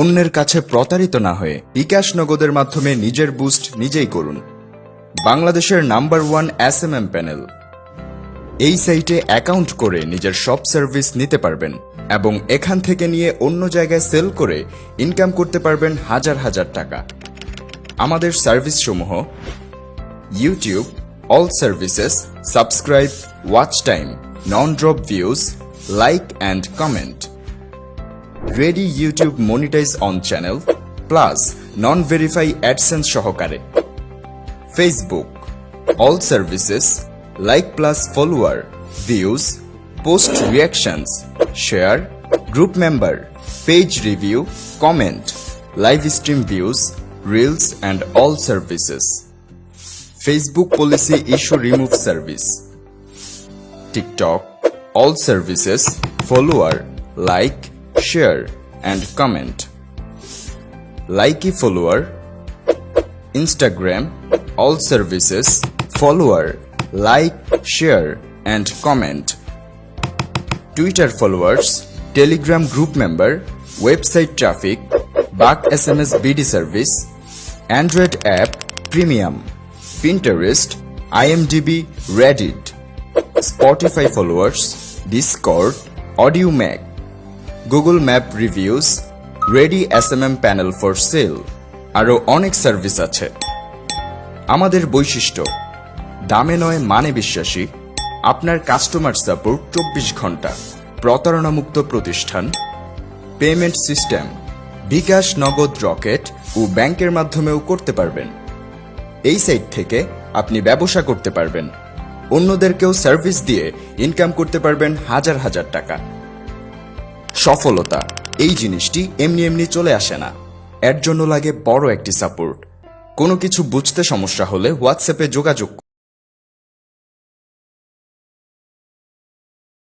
অন্যের কাছে প্রতারিত না হয়ে বিকাশ নগদের মাধ্যমে নিজের বুস্ট নিজেই করুন বাংলাদেশের number one S M M panel এই সাইটে অ্যাকাউন্ট করে নিজের সব সার্ভিস নিতে পারবেন এবং এখান থেকে নিয়ে অন্য জায়গায় সেল করে ইনকাম করতে পারবেন হাজার হাজার টাকা আমাদের সার্ভিসসমূহ YouTube all services subscribe watch time non drop views like and comment ready YouTube monetize on channel plus non-verify AdSense sohokare Facebook all services like plus follower views post reactions share group member page review comment live stream views reels and all services Facebook policy issue remove service TikTok all services follower like share and comment. Likey follower Instagram all services follower like share and comment. Twitter followers Telegram group member website traffic back SMS BD service Android app premium Pinterest IMDb Reddit Spotify followers Discord Mac. Google map reviews ready S M M panel for sale আরও অনেক service আছে আমাদের বৈশিষ্ট্য দামে নয় মানে বিশ্বাসী আপনার কাস্টমার সাপোর্ট চব্বিশ ঘন্টা প্রতারণামুক্ত প্রতিষ্ঠান পেমেন্ট সিস্টেম বিকাশ নগদ রকেট ও ব্যাংকের মাধ্যমেও করতে পারবেন এই সাইট থেকে আপনি ব্যবসা করতে পারবেন অন্যদেরকেও সার্ভিস দিয়ে ইনকাম করতে পারবেন হাজার হাজার টাকা সফলতা এই জিনিসটি এমনি এমনি চলে আসে না এর জন্য লাগে বড় একটি সাপোর্ট কোনো কিছু বুঝতে সমস্যা হলে হোয়াটসঅ্যাপে যোগাযোগ